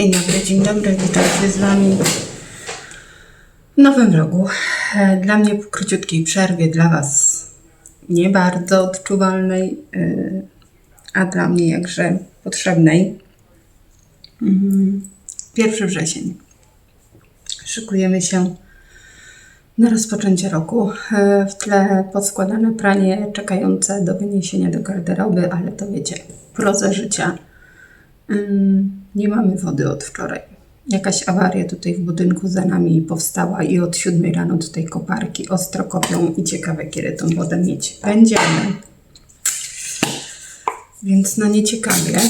Dzień dobry, dzień dobry, witajcie z Wami w nowym vlogu. E, Dla mnie po króciutkiej przerwie, dla Was nie bardzo odczuwalnej, e, a dla mnie jakże potrzebnej. Mhm. 1 wrzesień. Szykujemy się na rozpoczęcie roku. E, W tle podskładane pranie czekające do wyniesienia do garderoby, ale to wiecie, proza życia. Nie mamy wody od wczoraj. Jakaś awaria tutaj w budynku za nami powstała i od 7 rano tutaj koparki ostro kopią i ciekawe kiedy tą wodę mieć będziemy. Więc no nieciekawie.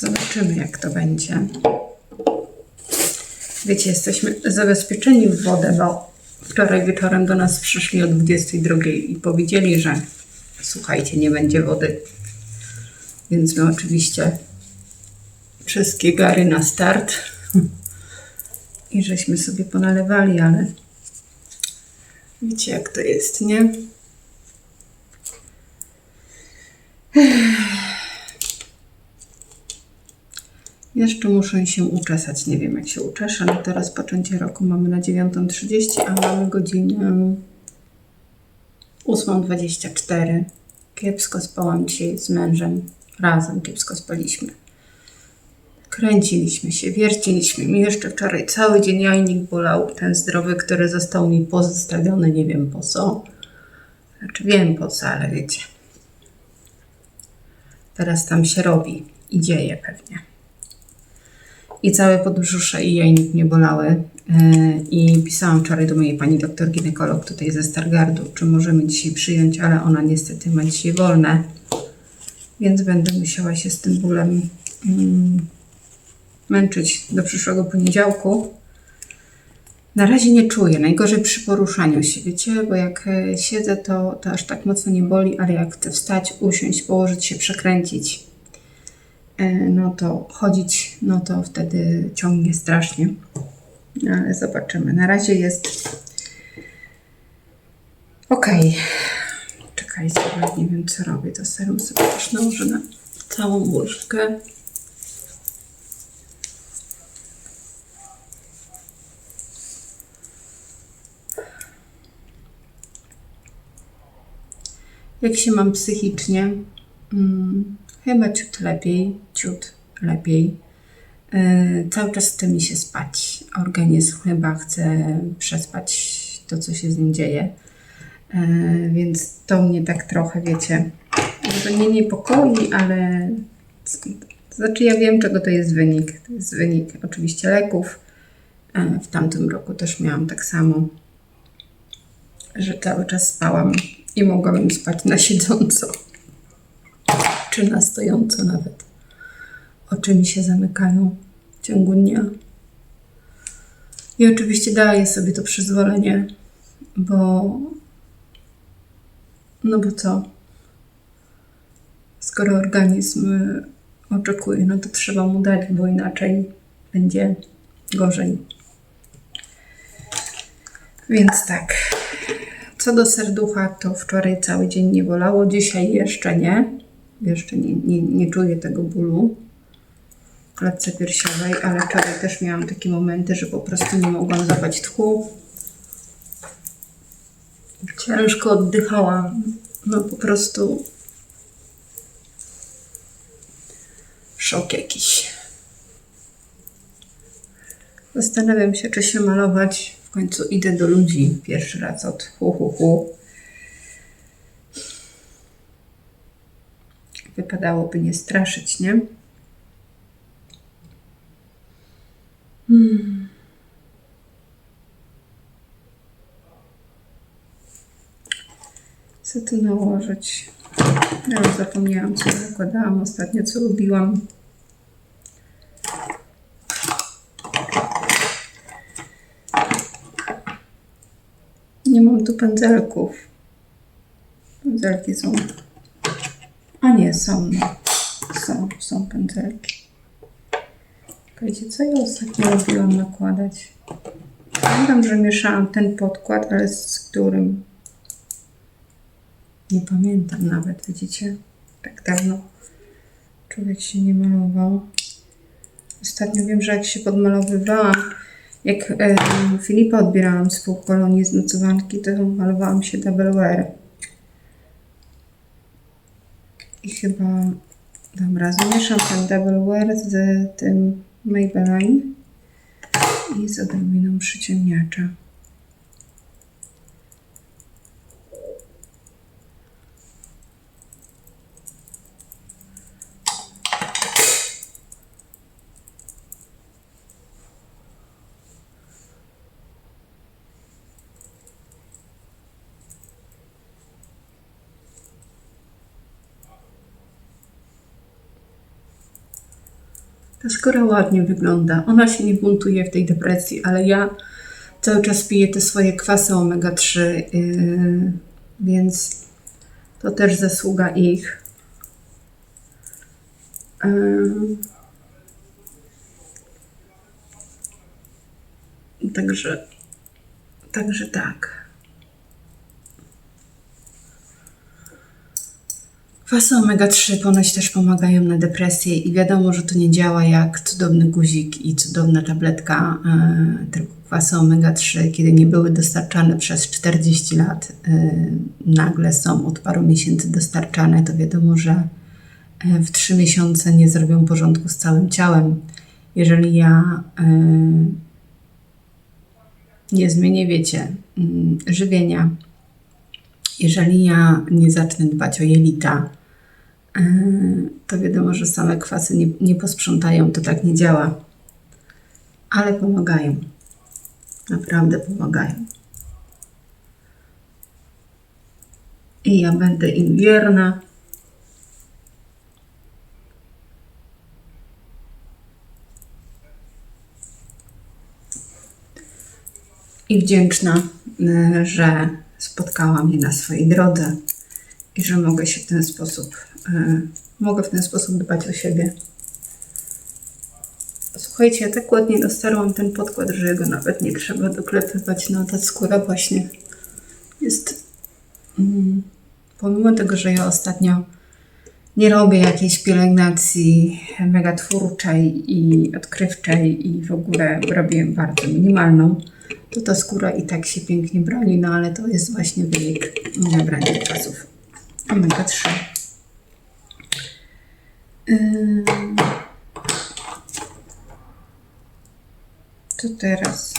Zobaczymy jak to będzie. Wiecie, jesteśmy zabezpieczeni w wodę, bo wczoraj wieczorem do nas przyszli o 22 i powiedzieli, że słuchajcie, nie będzie wody. Więc my oczywiście wszystkie gary na start. I żeśmy sobie ponalewali, ale wiecie jak to jest, nie? Jeszcze muszę się uczesać. Nie wiem, jak się uczeszę. No to rozpoczęcie roku mamy na 9.30, a mamy godzinę 8.24. Kiepsko spałam dzisiaj z mężem. Razem kiepsko spaliśmy. Kręciliśmy się, wierciliśmy. Mi jeszcze wczoraj cały dzień jajnik bolał. Ten zdrowy, który został mi pozostawiony, nie wiem po co. Znaczy wiem po co, ale wiecie. Teraz tam się robi i dzieje pewnie i całe podbrzusze i jajnik mnie bolały. Yy, I pisałam wczoraj do mojej pani doktor ginekolog tutaj ze Stargardu, czy możemy dzisiaj przyjąć, ale ona niestety ma dzisiaj wolne, więc będę musiała się z tym bólem mm, męczyć do przyszłego poniedziałku. Na razie nie czuję, najgorzej przy poruszaniu się, wiecie, bo jak e, siedzę, to, to aż tak mocno nie boli, ale jak chcę wstać, usiąść, położyć się, przekręcić, e, no to chodzić, no to wtedy ciągnie strasznie. No, Ale zobaczymy. Na razie jest okej. Czekajcie, bo nie wiem co robię. To serum sobie też nałożę na całą łyżkę. Jak się mam psychicznie? Mm, chyba ciut lepiej, ciut lepiej. Yy, cały czas chce mi się spać. Organizm chyba chce przespać to, co się z nim dzieje. Yy, więc to mnie tak trochę, wiecie, może nie niepokoi, ale znaczy ja wiem, czego to jest wynik. To jest wynik oczywiście leków. Yy, w tamtym roku też miałam tak samo, że cały czas spałam i mogłabym spać na siedząco, czy na stojąco nawet. Oczy mi się zamykają w ciągu dnia. I oczywiście daję sobie to przyzwolenie, bo. No bo co? Skoro organizm y, oczekuje, no to trzeba mu dać, bo inaczej będzie gorzej. Więc tak. Co do serducha, to wczoraj cały dzień nie bolało, dzisiaj jeszcze nie. Jeszcze nie, nie, nie czuję tego bólu klatce piersiowej, ale wczoraj też miałam takie momenty, że po prostu nie mogłam złapać tchu. Ciężko oddychałam. No po prostu szok jakiś. Zastanawiam się, czy się malować. W końcu idę do ludzi pierwszy raz od hu hu hu. Wypadałoby nie straszyć, nie? Hmm. Co tu nałożyć? Ja już zapomniałam, co zakładałam ostatnio, co lubiłam. Nie mam tu pędzelków. Pędzelki są. A nie, są. Są, są pędzelki. Czekajcie, co ja ostatnio lubiłam nakładać? Pamiętam, że mieszałam ten podkład, ale z którym? Nie pamiętam nawet, widzicie? Tak dawno człowiek się nie malował. Ostatnio wiem, że jak się podmalowywałam, jak e, Filipa odbierałam z półkolonii z nocowanki, to malowałam się double. I chyba dobra, zamieszam ten double z tym Maybelline i z odrobiną przyciemniacza. Ta skóra ładnie wygląda. Ona się nie buntuje w tej depresji, ale ja cały czas piję te swoje kwasy omega-3, yy, więc to też zasługa ich. Yy. Także, także tak. Kwasy omega-3 ponoć też pomagają na depresję i wiadomo, że to nie działa jak cudowny guzik i cudowna tabletka, e, tylko kwasy omega-3, kiedy nie były dostarczane przez 40 lat, e, nagle są od paru miesięcy dostarczane, to wiadomo, że e, w 3 miesiące nie zrobią porządku z całym ciałem. Jeżeli ja nie zmienię, wiecie, mm, żywienia, jeżeli ja nie zacznę dbać o jelita, to wiadomo, że same kwasy nie, nie posprzątają, to tak nie działa. Ale pomagają. Naprawdę pomagają. I ja będę im wierna. I wdzięczna, że spotkałam je na swojej drodze i że mogę się w ten sposób, mogę w ten sposób dbać o siebie. Słuchajcie, ja tak ładnie dostarłam ten podkład, że go nawet nie trzeba doklepywać. No ta skóra właśnie jest... Mm, pomimo tego, że ja ostatnio nie robię jakiejś pielęgnacji mega twórczej i odkrywczej i w ogóle robię bardzo minimalną, to ta skóra i tak się pięknie broni, no ale to jest właśnie wynik nabrania czasów omega 3. To teraz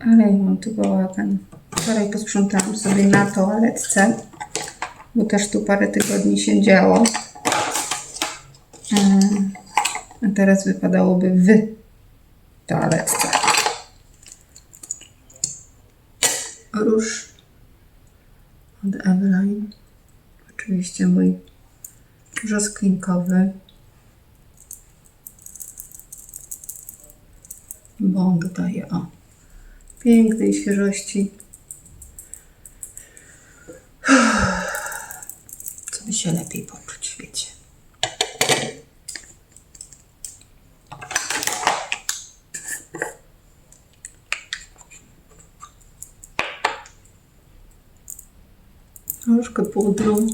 ale mam tu bałagan. Wczoraj posprzątałam sobie na toaletce, bo też tu parę tygodni się działo. Yy, a teraz wypadałoby wy toaletce. Róż od Eveline. Oczywiście mój brzoskwinkowy. Bo on dodaje o pięknej świeżości. Co by się lepiej poczuć, wiecie. Troszkę pudru.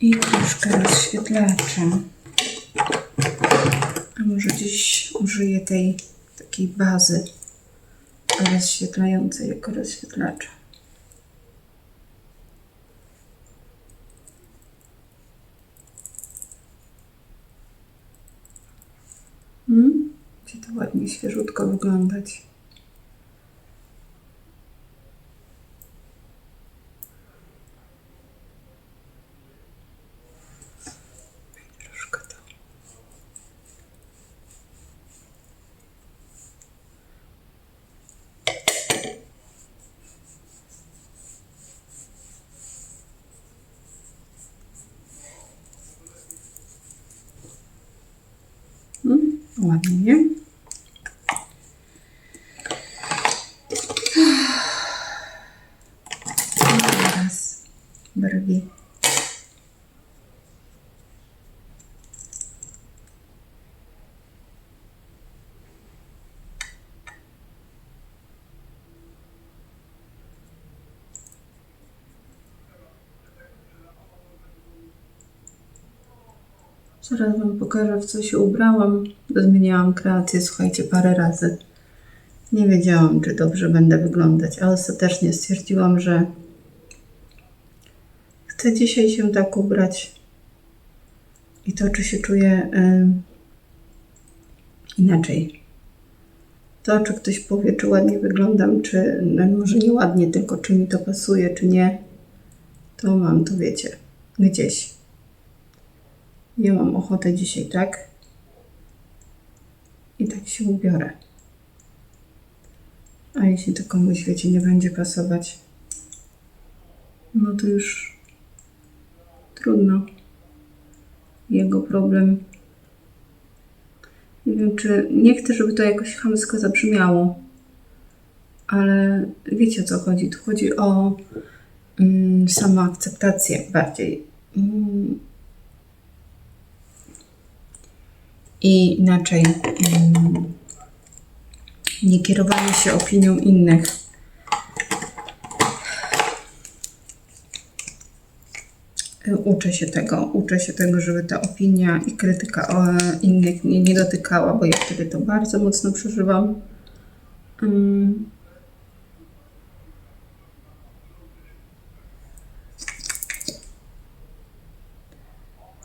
I troszkę rozświetlacza. A może dziś użyję tej takiej bazy rozświetlającej jako rozświetlacza. Hmm? Będzie to ładnie, świeżutko wyglądać. Troszkę to. Ładnie, nie? I teraz brwi. Zaraz Wam pokażę, w co się ubrałam. Zmieniałam kreację, słuchajcie, parę razy. Nie wiedziałam, czy dobrze będę wyglądać, ale ostatecznie stwierdziłam, że chcę dzisiaj się tak ubrać. I to, czy się czuję inaczej. To, czy ktoś powie, czy ładnie wyglądam, czy no, może nie ładnie, tylko czy mi to pasuje, czy nie, to mam to, wiecie, gdzieś. Ja mam ochotę dzisiaj, tak? I tak się ubiorę. A jeśli to komuś, wiecie, nie będzie pasować, no to już trudno. Jego problem. Nie wiem, czy nie chcę, żeby to jakoś chamsko zabrzmiało, ale wiecie o co chodzi. Tu chodzi o mm, samoakceptację bardziej. Mm, i inaczej mm, nie kierowanie się opinią innych. Uczę się tego, uczę się tego, żeby ta opinia i krytyka o innych mnie nie dotykała, bo ja wtedy to bardzo mocno przeżywam. Mm.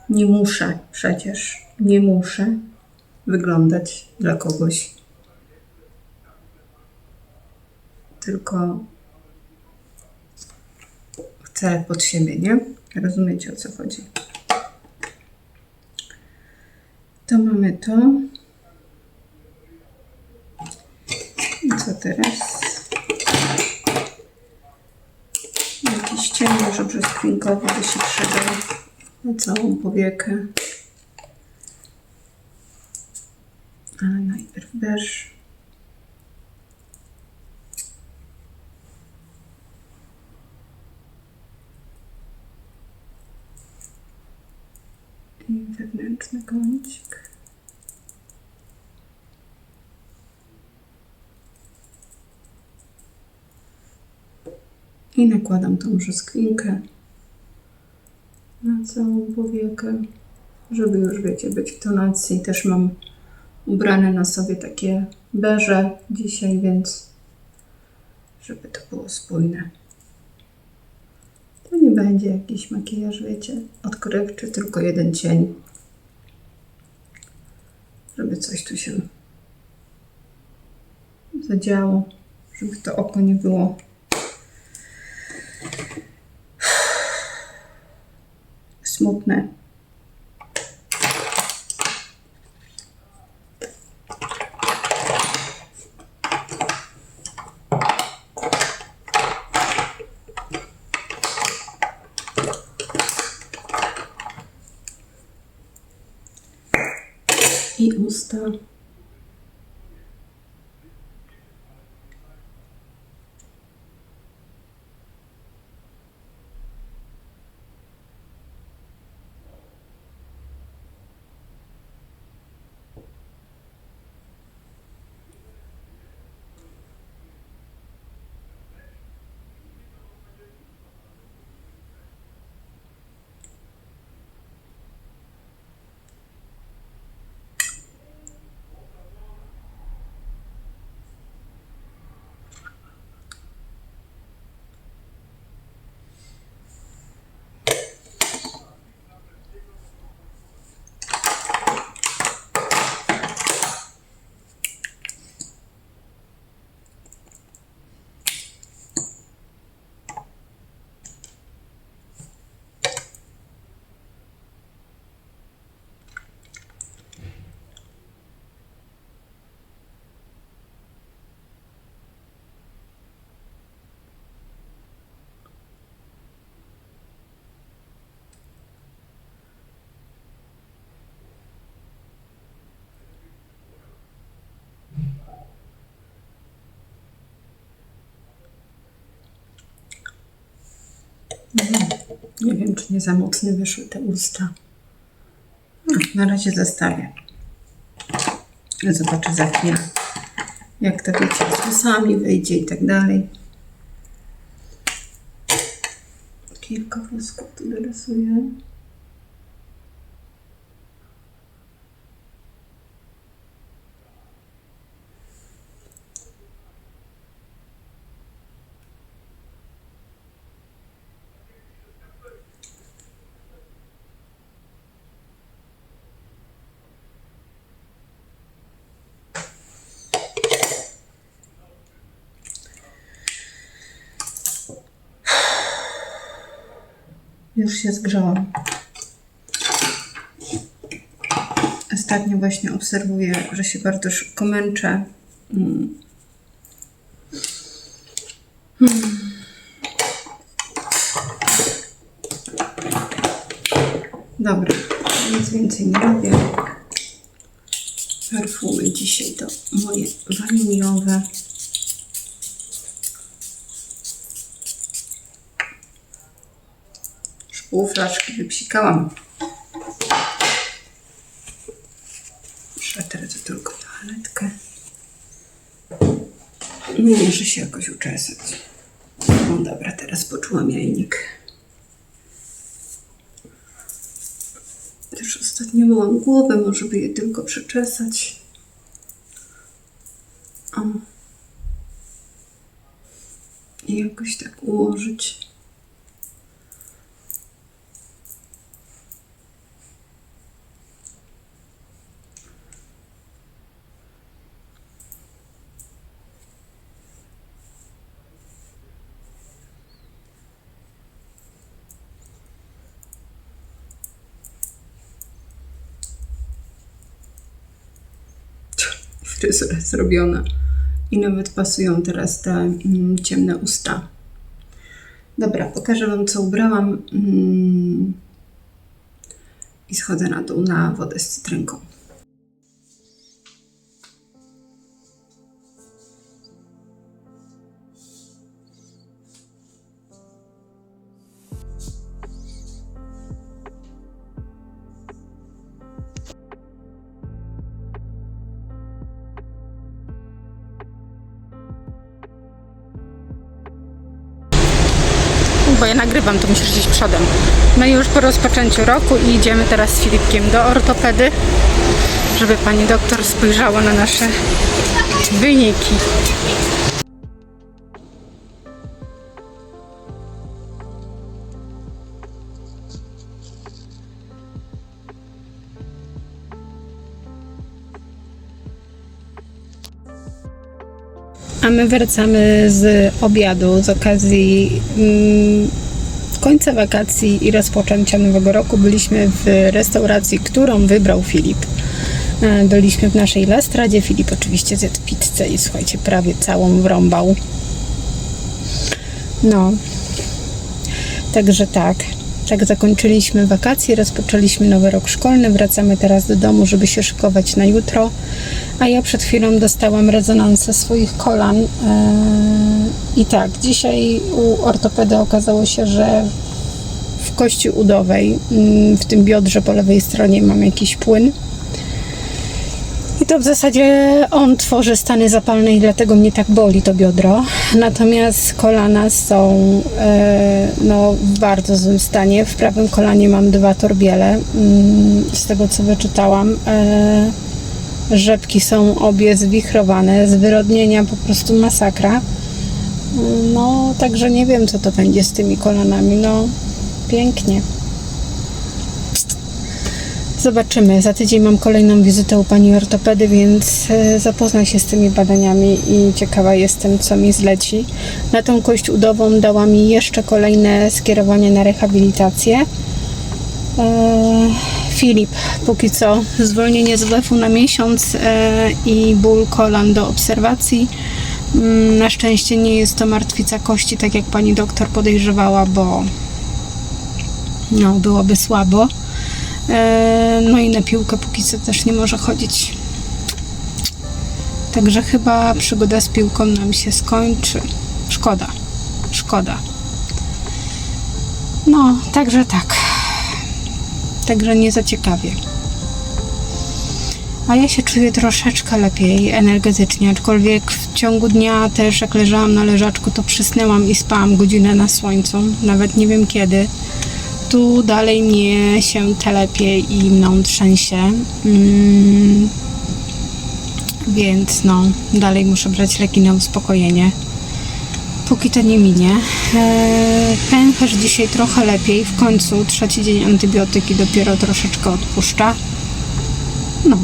Nie muszę przecież, nie muszę wyglądać dla kogoś. Tylko chcę pod siebie, nie? Rozumiecie o co chodzi. To mamy to. I co teraz? Jakiś cień może brzoskwinkowy by się przydał na całą powiekę. Ale najpierw beż. I wewnętrzny kącik. I nakładam tą brzoskwinkę na całą powiekę, żeby już wiecie, być w tonacji. Też mam ubrane na sobie takie beże dzisiaj, więc żeby to było spójne. To nie będzie jakiś makijaż, wiecie, odkrywczy, tylko jeden cień. Żeby coś tu się zadziało, żeby to oko nie było smutne. I Nie wiem, czy nie za mocne wyszły te usta. No, na razie zostawię. Zobaczę za chwilę, jak to wiecie, z włosami wyjdzie i tak dalej. Kilka włosków tu narysuję. Już się zgrzałam. Ostatnio właśnie obserwuję, że się bardzo szybko męczę. Mm. Hmm. Dobra, nic więcej nie robię. Perfumy dzisiaj to moje waniliowe. Pół flaszki wypsikałam. Przetrę to tylko toaletkę. No muszę się jakoś uczesać. No dobra, teraz poczułam jajnik. Też ostatnio myłam głowę, może by je tylko przeczesać. O. I jakoś tak ułożyć. Fryzura zrobiona. I nawet pasują teraz te mm, ciemne usta. Dobra, pokażę Wam, co ubrałam. Mm, I schodzę na dół na wodę z cytrynką. Bo ja nagrywam, to musisz iść przodem. No i już po rozpoczęciu roku i idziemy teraz z Filipkiem do ortopedy, żeby pani doktor spojrzała na nasze wyniki. A my wracamy z obiadu z okazji mm, końca wakacji i rozpoczęcia nowego roku. Byliśmy w restauracji, którą wybrał Filip. E, Byliśmy w naszej Lastradzie. Filip oczywiście zjadł pizzę i słuchajcie, prawie całą wrąbał. No. Także tak. Tak zakończyliśmy wakacje, rozpoczęliśmy nowy rok szkolny, wracamy teraz do domu, żeby się szykować na jutro. A ja przed chwilą dostałam rezonanse swoich kolan. Eee, I tak, dzisiaj u ortopedy okazało się, że w kości udowej, mm, w tym biodrze po lewej stronie mam jakiś płyn. I to w zasadzie on tworzy stany zapalne i dlatego mnie tak boli to biodro. Natomiast kolana są e, no, w bardzo złym stanie. W prawym kolanie mam dwa torbiele. Mm, Z tego co wyczytałam, e, rzepki są obie zwichrowane, zwyrodnienia po prostu masakra. No, także nie wiem co to będzie z tymi kolanami. No, pięknie. Zobaczymy. Za tydzień mam kolejną wizytę u pani ortopedy, więc e, zapoznam się z tymi badaniami i ciekawa jestem, co mi zleci. Na tą kość udową dała mi jeszcze kolejne skierowanie na rehabilitację. E, Filip, póki co zwolnienie z WF-u na miesiąc e, i ból kolan do obserwacji. Mm, Na szczęście nie jest to martwica kości, tak jak pani doktor podejrzewała, bo no, byłoby słabo. E, No i na piłkę póki co też nie może chodzić. Także chyba przygoda z piłką nam się skończy. Szkoda. Szkoda. No, także tak. Także nie za ciekawie. A ja się czuję troszeczkę lepiej energetycznie, aczkolwiek w ciągu dnia też jak leżałam na leżaczku, to przysnęłam i spałam godzinę na słońcu, nawet nie wiem kiedy. Tu dalej mnie się telepie i mną trzęsie. Mm, więc no, dalej muszę brać leki na uspokojenie. Póki to nie minie. Pęcherz dzisiaj trochę lepiej. W końcu trzeci dzień antybiotyki dopiero troszeczkę odpuszcza. No,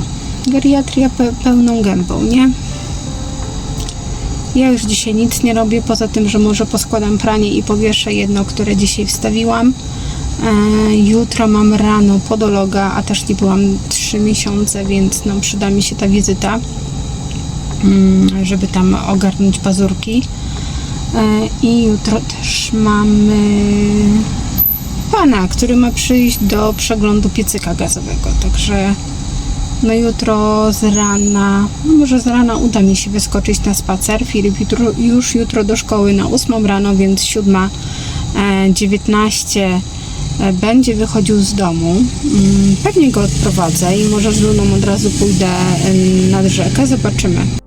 geriatria pe- pełną gębą, nie? Ja już dzisiaj nic nie robię, poza tym, że może poskładam pranie i powieszę jedno, które dzisiaj wstawiłam. E, jutro mam rano podologa, a też nie byłam 3 miesiące, więc no, przyda mi się ta wizyta, mm, żeby tam ogarnąć pazurki. E, I jutro też mamy pana, który ma przyjść do przeglądu piecyka gazowego. Także no jutro z rana, no może z rana uda mi się wyskoczyć na spacer. Filip już jutro do szkoły na 8 rano, więc 7.19 e, będzie wychodził z domu. Mm, Pewnie go odprowadzę i może z Luną od razu pójdę nad rzekę. Zobaczymy.